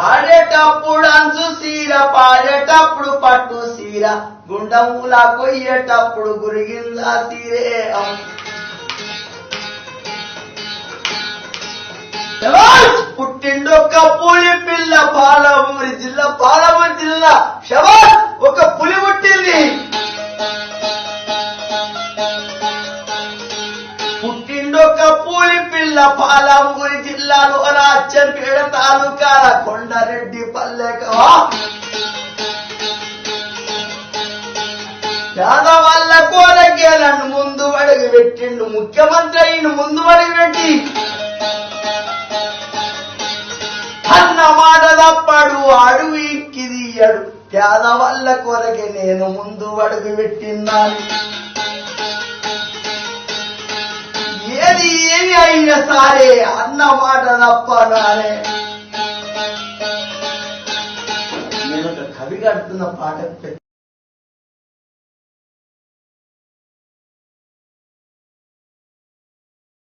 ఆడేటప్పుడు అంచు సీర పాడేటప్పుడు పట్టు సీర గుండములా కొయ్యేటప్పుడు గురిగిందా సీరే. శబాష్! పుట్టిండొక్క పులి పిల్ల పాలమూరి జిల్లా పాలమూరి జిల్లా. శబాష్ ఒక పులి పుట్టింది. పుట్టిండొక పులి పిల్ల పాలమూరి జిల్లాలో రాచర్పేట తాలూకాల కొండారెడ్డి పల్లెకవా పేదవాళ్ళ కోరకేలను ముందు అడుగు పెట్టిండు ముఖ్యమంత్రి అయిన ముందు అడుగు పెట్టి. అన్న మాట తప్పడు అడుగు ఇక్కిదియ్యడు పేదవాళ్ళ కొరకే నేను ముందు అడుగు పెట్టిన్నాను సారే అన్న మాట తప్ప తప్పనానే నేను ఒక కవి కడుతున్న పాట